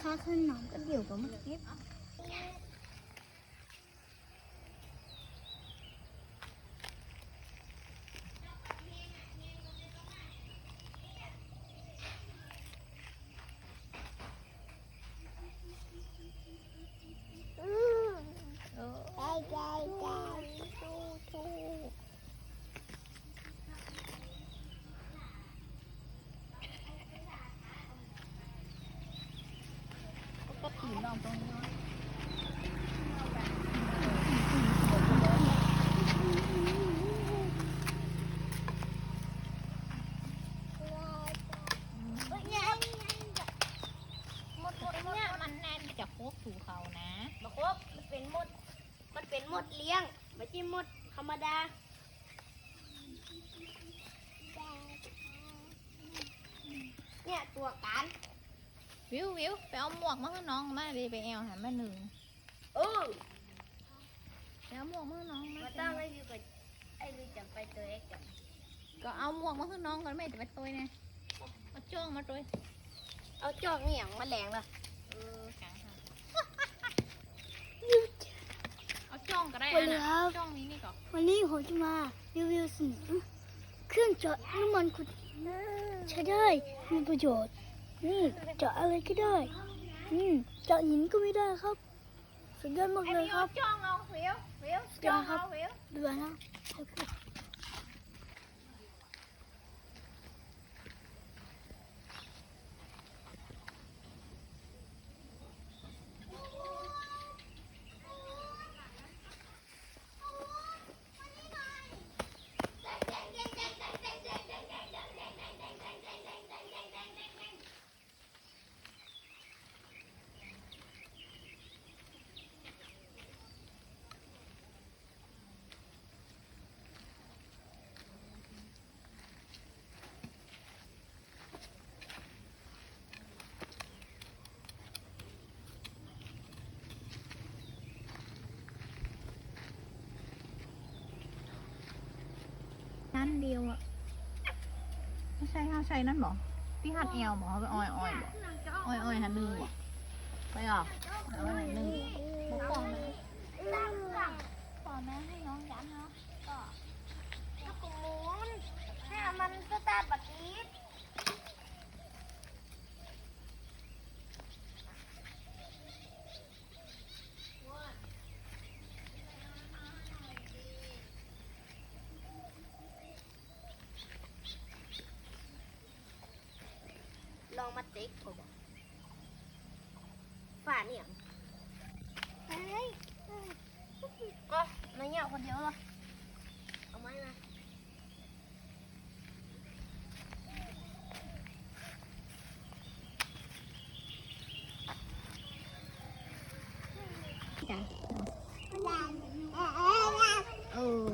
สินค้าขึ้นน้ำก็เดี๋ยวก็มาเก็บ ก็ตีนองตรงนี้ เนี่ย มดมดเนี่ยมันแน่น จะโคกถูเขานะบะครบมันเป็นมด มันเป็นมดเลี้ยง ไม่ใช่มดธรรมดา เนี่ยตัวการ วิววิวไปเอาหมวกมาให้น้องมาดีไปแอลหาแม่หนึ่งเออไปเอาหมวกมาให้น้องมามาตั้งให้อยู่กับไอ้ลุยจังไปตัวเอ็กกันก็เอาหมวกมาให้น้องก่อนไม่จะไปตัวเนี่ยเอาจ้องมาตัวเอาจอกนี่อย่างมาแหลงล่ะเออกลางค่ะเอาจ้องก็ได้สวัสอันดีน่ะครับจ้องนี้นี่ก่อนวันนี้ผมจะมารีวิวสินเครื่องเจาะน้ำมันขุดใช้ได้มีประโยชน์ นี่เจาะอะไรก็ได้ อืมเจาะหินก็ไม่ได้ครับ สุดยอดมากไอ้เลยวิวครับจ้องเอาวิววิวจ้จ้อองงครับเอาวิวดูนะ ให้พูดนั่นเดียวอะไม่ใช่ข้าวใช่นั่นหรอที่หัดแอลหมอไปอ้อยอ้อยบ่อ้อยอ้อยหันหนึ่งบ่ไปหรอเอาไว้หันหนึ่งบุกปองเลยปองแม่ให้น้องย้ำเนาะ มาติ๊กผมฝ่าเนี่ยเอ้ยก็มาเหี่ยวคนเดียวเหรอเอาไม้มาจ้ะเออ